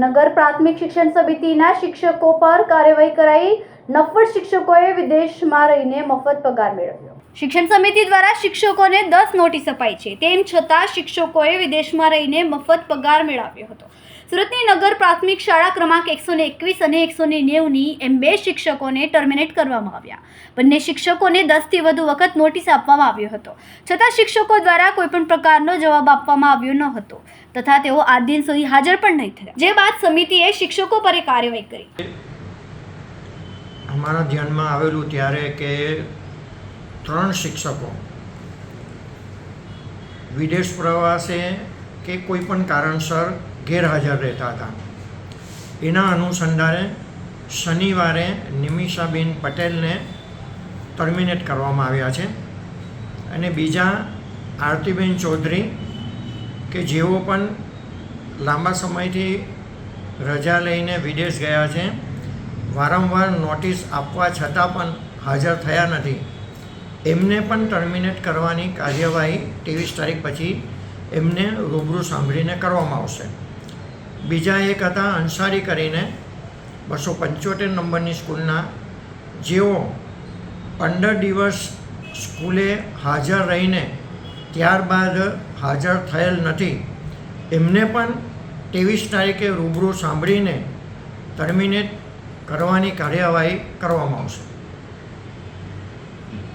નગર પ્રાથમિક શિક્ષણ સમિતિના શિક્ષકો પર કાર્યવાહી કરાઈ. નફ્ફડ શિક્ષકોએ વિદેશમાં રહીને મફત પગાર મેળવ્યો. શિક્ષણ સમિતિ દ્વારા શિક્ષકોને દસ નોટિસ અપાઈ છે. તેમ છતાં શિક્ષકોએ વિદેશમાં રહીને મફત પગાર મેળવ્યો હતો. સુરતની નગર પ્રાથમિક શાળા ક્રમાંક એકસો ને એકવીસ અને એકસો ને નેવની એમ બે શિક્ષકોને ટર્મિનેટ કરવામાં આવ્યા. બંને શિક્ષકોને દસથી વધુ વખત નોટિસ આપવામાં આવ્યો હતો. છતાં શિક્ષકો દ્વારા કોઈપણ પ્રકારનો જવાબ આપવામાં આવ્યો ન હતો. તથા તેઓ આજ દિન સુધી હાજર પણ નહીં થયા. જે બાદ સમિતિએ શિક્ષકો પર કાર્યવાહી કરી. અમારા ધ્યાનમાં આવેલું ત્યારે કે ત્રણ શિક્ષકો વિદેશ પ્રવાસે કે કોઈ પણ કારણસર ગેરહાજર રહેતા હતા. એના અનુસંધાને શનિવારે નિમિષાબેન પટેલને ટર્મિનેટ કરવામાં આવ્યા છે. અને બીજા આરતીબેન ચૌધરી કે જેઓ પણ લાંબા સમયથી રજા લઈને વિદેશ ગયા છે, વારંવાર નોટિસ આપવા છતાં પણ હાજર થયા નથી. એમને પણ ટર્મિનેટ કરવાની કાર્યવાહી ત્રેવીસ તારીખ પછી એમને રૂબરૂ સાંભળીને કરવામાં આવશે. બીજા એક હતા અંસારી કરીને બસો પંચોતેર નંબરની સ્કૂલના. જેઓ પંદર દિવસ સ્કૂલે હાજર રહીને ત્યારબાદ હાજર થયેલ નથી. એમને પણ ત્રેવીસ તારીખે રૂબરૂ સાંભળીને ટર્મિનેટ કરવાની કાર્યવાહી કરવામાં આવશે.